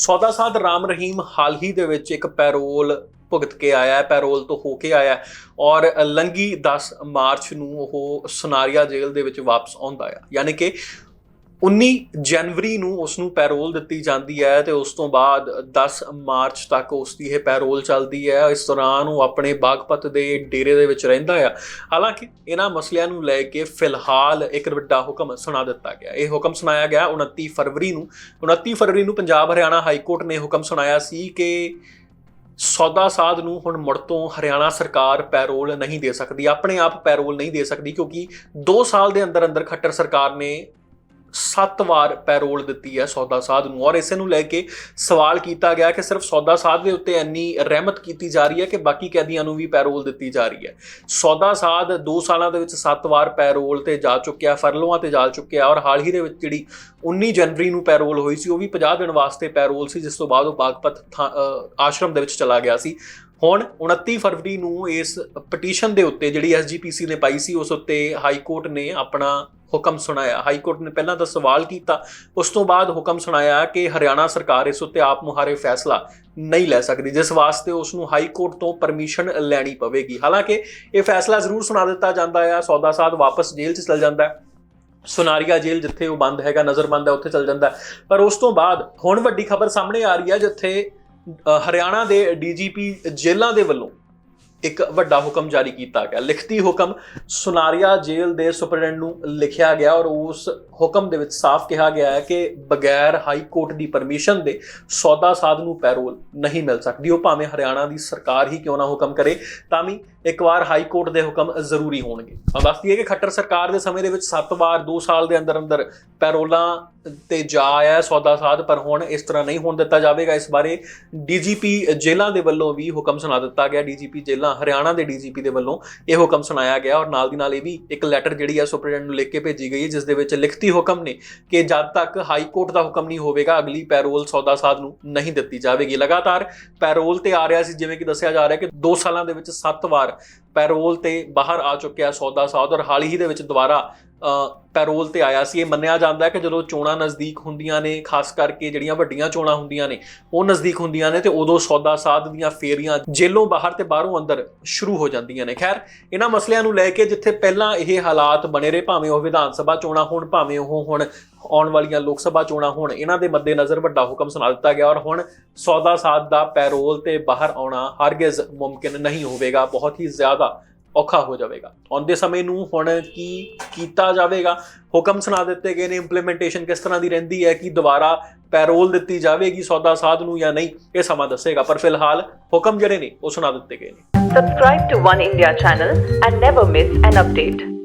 ਸੌਦਾ ਸਾਧ ਰਾਮ ਰਹੀਮ ਹਾਲ ਹੀ ਦੇ ਵਿੱਚ ਇੱਕ ਪੈਰੋਲ ਭੁਗਤ ਕੇ ਆਇਆ ਹੈ, ਪੈਰੋਲ ਤੋਂ ਹੋ ਕੇ ਆਇਆ ਔਰ ਲੰਗੀ 10 ਮਾਰਚ ਨੂੰ ਉਹ ਸੁਨਾਰੀਆ ਜੇਲ੍ਹ ਦੇ ਵਿੱਚ ਵਾਪਸ ਆਉਂਦਾ ਆ। ਯਾਨੀ ਕਿ 19 ਜਨਵਰੀ ਨੂੰ ਉਸ ਨੂੰ ਪੈਰੋਲ ਦਿੱਤੀ ਜਾਂਦੀ ਹੈ ਤੇ ਉਸ ਤੋਂ ਬਾਅਦ 10 ਮਾਰਚ ਤੱਕ ਉਸ ਦੀ ਇਹ ਪੈਰੋਲ ਚੱਲਦੀ ਹੈ। ਇਸ ਦੌਰਾਨ ਉਹ ਆਪਣੇ ਬਾਗਪਤ ਦੇ ਡੇਰੇ ਦੇ ਵਿੱਚ ਰਹਿੰਦਾ ਆ। ਹਾਲਾਂਕਿ ਇਹਨਾਂ ਮਸਲਿਆਂ ਨੂੰ ਲੈ ਕੇ ਫਿਲਹਾਲ ਇੱਕ ਵੱਡਾ ਹੁਕਮ ਸੁਣਾ ਦਿੱਤਾ ਗਿਆ। ਇਹ ਹੁਕਮ ਸੁਣਾਇਆ ਗਿਆ 29 ਫਰਵਰੀ ਨੂੰ। 29 ਫਰਵਰੀ ਨੂੰ ਪੰਜਾਬ ਹਰਿਆਣਾ ਹਾਈ ਕੋਰਟ ਨੇ ਹੁਕਮ ਸੁਣਾਇਆ ਸੀ ਕਿ ਸੌਦਾ ਸਾਧ ਨੂੰ ਹੁਣ ਮੁੜ ਤੋਂ ਹਰਿਆਣਾ ਸਰਕਾਰ ਪੈਰੋਲ ਨਹੀਂ ਦੇ ਸਕਦੀ। ਆਪਣੇ ਆਪ ਪੈਰੋਲ ਨਹੀਂ ਦੇ ਸਕਦੀ ਕਿਉਂਕਿ 2 ਸਾਲ ਦੇ ਅੰਦਰ ਅੰਦਰ ਖੱਟਰ ਸਰਕਾਰ ਨੇ ਸੱਤ ਵਾਰ ਪੈਰੋਲ ਦਿੱਤੀ ਹੈ ਸੌਦਾ ਸਾਧ ਨੂੰ। ਔਰ ਇਸੇ ਨੂੰ ਲੈ ਕੇ ਸਵਾਲ ਕੀਤਾ ਗਿਆ ਕਿ ਸਿਰਫ ਸੌਦਾ ਸਾਧ ਦੇ ਉੱਤੇ ਇੰਨੀ ਰਹਿਮਤ ਕੀਤੀ ਜਾ ਰਹੀ ਹੈ ਕਿ ਬਾਕੀ ਕੈਦੀਆਂ ਨੂੰ ਵੀ ਪੈਰੋਲ ਦਿੱਤੀ ਜਾ ਰਹੀ ਹੈ? ਸੌਦਾ ਸਾਧ 2 ਸਾਲਾਂ ਦੇ ਵਿੱਚ ਸੱਤ ਵਾਰ ਪੈਰੋਲ ਤੇ ਜਾ ਚੁੱਕਿਆ, ਫਰਲੋਆਂ ਤੇ ਜਾ ਚੁੱਕਿਆ ਔਰ ਹਾਲ ਹੀ ਦੇ ਵਿੱਚ ਜਿਹੜੀ 19 ਜਨਵਰੀ ਨੂੰ ਪੈਰੋਲ ਹੋਈ ਸੀ, ਉਹ ਵੀ 50 ਦਿਨ ਵਾਸਤੇ ਪੈਰੋਲ ਸੀ, ਜਿਸ ਤੋਂ ਬਾਅਦ ਉਹ ਬਾਗਪਤ ਥਾਂ- ਆਸ਼ਰਮ ਦੇ ਵਿੱਚ ਚਲਾ ਗਿਆ ਸੀ। ਹੁਣ 29 ਫਰਵਰੀ ਨੂੰ ਇਸ ਪਟੀਸ਼ਨ ਦੇ ਉੱਤੇ ਜਿਹੜੀ ਐਸਜੀਪੀਸੀ ਨੇ ਪਾਈ ਸੀ, ਉਸ ਉੱਤੇ ਹਾਈ ਕੋਰਟ ਨੇ ਆਪਣਾ ਹੁਕਮ ਸੁਣਾਇਆ। ਹਾਈ ਕੋਰਟ ਨੇ ਪਹਿਲਾਂ ਤਾਂ ਸਵਾਲ ਕੀਤਾ, ਉਸ ਤੋਂ ਬਾਅਦ ਹੁਕਮ ਸੁਣਾਇਆ ਕਿ ਹਰਿਆਣਾ ਸਰਕਾਰ ਇਸ ਉੱਤੇ ਆਪ ਮੁਹਾਰੇ ਫੈਸਲਾ ਨਹੀਂ ਲੈ ਸਕਦੀ, ਜਿਸ ਵਾਸਤੇ ਉਸ ਨੂੰ ਹਾਈ ਕੋਰਟ ਤੋਂ ਪਰਮਿਸ਼ਨ ਲੈਣੀ ਪਵੇਗੀ। ਹਾਲਾਂਕਿ ਇਹ ਫੈਸਲਾ ਜ਼ਰੂਰ ਸੁਣਾ ਦਿੱਤਾ ਜਾਂਦਾ ਹੈ ਸੌਦਾ ਸਾਧ ਵਾਪਸ ਜੇਲ੍ਹ 'ਚ ਚਲ ਜਾਂਦਾ ਹੈ। ਸੁਨਾਰੀਆ ਜੇਲ੍ਹ ਜਿੱਥੇ ਉਹ ਬੰਦ ਹੈਗਾ, ਨਜ਼ਰਬੰਦ ਹੈ, ਉੱਥੇ ਚਲ ਜਾਂਦਾ ਪਰ ਉਸ ਤੋਂ ਬਾਅਦ ਹੁਣ ਵੱਡੀ ਖਬਰ ਸਾਹਮਣੇ ਆ ਰਹੀ ਹੈ, ਜਿੱਥੇ ਹਰਿਆਣਾ ਦੇ ਡੀਜੀਪੀ ਜੇਲਾਂ ਦੇ ਵੱਲੋਂ ਇੱਕ ਵੱਡਾ ਹੁਕਮ ਜਾਰੀ ਕੀਤਾ ਗਿਆ। ਲਿਖਤੀ ਹੁਕਮ ਸੁਨਾਰੀਆ ਜੇਲ੍ਹ ਦੇ ਸੁਪਰਡੈਂਟ ਨੂੰ ਲਿਖਿਆ ਗਿਆ ਔਰ ਉਸ ਹੁਕਮ ਦੇ ਵਿੱਚ ਸਾਫ਼ ਕਿਹਾ ਗਿਆ ਹੈ ਕਿ ਬਗੈਰ ਹਾਈ ਕੋਰਟ ਦੀ ਪਰਮਿਸ਼ਨ ਦੇ ਸੌਦਾ ਸਾਧ ਨੂੰ ਪੈਰੋਲ ਨਹੀਂ ਮਿਲ ਸਕਦੀ। ਉਹ ਭਾਵੇਂ ਹਰਿਆਣਾ ਦੀ ਸਰਕਾਰ ਹੀ ਕਿਉਂ ਨਾ ਹੁਕਮ ਕਰੇ, ਤਾਂ ਵੀ ਇੱਕ ਵਾਰ ਹਾਈ ਕੋਰਟ ਦੇ ਹੁਕਮ ਜ਼ਰੂਰੀ ਹੋਣਗੇ। ਮੈਂ ਦੱਸ ਦਈਏ ਕਿ ਖੱਟਰ ਸਰਕਾਰ ਦੇ ਸਮੇਂ ਦੇ ਵਿੱਚ 7 ਵਾਰ 2 ਸਾਲ ਦੇ ਅੰਦਰ ਅੰਦਰ ਪੈਰੋਲਾਂ ਤੇ ਜਾ ਆਇਆ ਸੌਦਾ ਸਾਧ, ਪਰ ਹੁਣ ਇਸ ਤਰ੍ਹਾਂ ਨਹੀਂ ਹੋਣ ਦਿੱਤਾ ਜਾਵੇਗਾ। ਇਸ ਬਾਰੇ ਡੀਜੀਪੀ ਜੇਲ੍ਹਾਂ ਦੇ ਵੱਲੋਂ ਵੀ ਹੁਕਮ ਸੁਣਾ ਦਿੱਤਾ ਗਿਆ। ਡੀਜੀਪੀ ਜੇਲ੍ਹਾਂ ਹਰਿਆਣਾ ਦੇ ਡੀਜੀਪੀ ਦੇ ਵੱਲੋਂ ਇਹ ਹੁਕਮ ਸੁਣਾਇਆ ਗਿਆ ਔਰ ਨਾਲ ਦੀ ਨਾਲ ਇਹ ਵੀ ਇੱਕ ਲੈਟਰ ਜਿਹੜੀ ਹੈ ਸੁਪਰਡੈਂਟ ਨੂੰ ਲਿਖ ਕੇ ਭੇਜੀ ਗਈ ਹੈ, ਜਿਸ ਦੇ ਵਿੱਚ ਲਿਖਤੀ ਹੁਕਮ ਨੇ ਕਿ ਜਦ ਤੱਕ ਹਾਈ ਕੋਰਟ ਦਾ ਹੁਕਮ ਨਹੀਂ ਹੋਵੇਗਾ, ਅਗਲੀ ਪੈਰੋਲ ਸੌਦਾ ਸਾਧ ਨੂੰ ਨਹੀਂ ਦਿੱਤੀ ਜਾਵੇਗੀ। ਲਗਾਤਾਰ ਪੈਰੋਲ ਤੇ ਆ ਰਿਹਾ ਸੀ, ਜਿਵੇਂ ਕਿ ਦੱਸਿਆ ਜਾ ਰਿਹਾ ਕਿ 2 ਸਾਲਾਂ ਦੇ ਵਿੱਚ 7 ਵਾਰ ਪੈਰੋਲ ਤੇ ਬਾਹਰ ਆ ਚੁੱਕਿਆ ਸੌਦਾ ਸਾਧ ਔਰ ਹਾਲ ਹੀ ਦੇ ਵਿੱਚ ਦੁਬਾਰਾ ਪੈਰੋਲ ਤੇ ਆਇਆ ਸੀ। ਇਹ ਮੰਨਿਆ ਜਾਂਦਾ ਹੈ ਕਿ ਜਦੋਂ ਚੋਣਾਂ ਨਜ਼ਦੀਕ ਹੁੰਦੀਆਂ ਨੇ, ਖਾਸ ਕਰਕੇ ਜਿਹੜੀਆਂ ਵੱਡੀਆਂ ਚੋਣਾਂ ਹੁੰਦੀਆਂ ਨੇ, ਉਹ ਨਜ਼ਦੀਕ ਹੁੰਦੀਆਂ ਨੇ ਤੇ ਉਦੋਂ ਸੌਦਾ ਸਾਧ ਦੀਆਂ ਫੇਰੀਆਂ ਜੇਲੋਂ ਬਾਹਰ ਤੇ ਬਾਹਰੋਂ ਅੰਦਰ ਸ਼ੁਰੂ ਹੋ ਜਾਂਦੀਆਂ ਨੇ। ਖੈਰ, ਇਹਨਾਂ ਮਸਲਿਆਂ ਨੂੰ ਲੈ ਕੇ ਜਿੱਥੇ ਪਹਿਲਾਂ ਇਹ ਹਾਲਾਤ ਬਣੇ ਰਹੇ, ਭਾਵੇਂ ਉਹ ਵਿਧਾਨ ਸਭਾ ਚੋਣਾਂ ਹੋਣ, ਭਾਵੇਂ ਉਹ ਹੁਣ ਆਉਣ ਵਾਲੀਆਂ ਲੋਕ ਸਭਾ ਚੋਣਾਂ ਹੋਣ, ਇਹਨਾਂ ਦੇ ਮੱਦੇਨਜ਼ਰ ਵੱਡਾ ਹੁਕਮ ਸੁਣਾ ਦਿੱਤਾ ਗਿਆ ਔਰ ਹੁਣ ਸੌਦਾ ਸਾਧ ਦਾ ਪੈਰੋਲ ਤੇ ਬਾਹਰ ਆਉਣਾ ਹਰਗਿਜ਼ ਮੁਮਕਿਨ ਨਹੀਂ ਹੋਵੇਗਾ। ਬਹੁਤ ਹੀ ਜ਼ਿਆਦਾ ਔਖਾ ਹੋ ਜਾਵੇਗਾ। ਆਉਂਦੇ ਸਮੇਂ ਨੂੰ ਹੁਣ ਕੀ ਕੀਤਾ ਜਾਵੇਗਾ, ਹੁਕਮ ਸੁਣਾ ਦਿੱਤੇ ਗਏ ਨੇ ਇੰਪਲੀਮੈਂਟੇਸ਼ਨ ਕਿਸ ਤਰ੍ਹਾਂ ਦੀ ਰਹਿੰਦੀ ਹੈ, ਕਿ ਦੁਬਾਰਾ ਪੈਰੋਲ ਦਿੱਤੀ ਜਾਵੇਗੀ ਸੌਦਾ ਸਾਧ ਨੂੰ ਜਾਂ ਨਹੀਂ, ਇਹ ਸਮਾਂ ਦੱਸੇਗਾ। ਪਰ ਫਿਲਹਾਲ ਹੁਕਮ ਜਿਹੜੇ ਨੇ, ਉਹ ਸੁਣਾ ਦਿੱਤੇ ਗਏ ਨੇ। Subscribe to One India channel and never miss an update.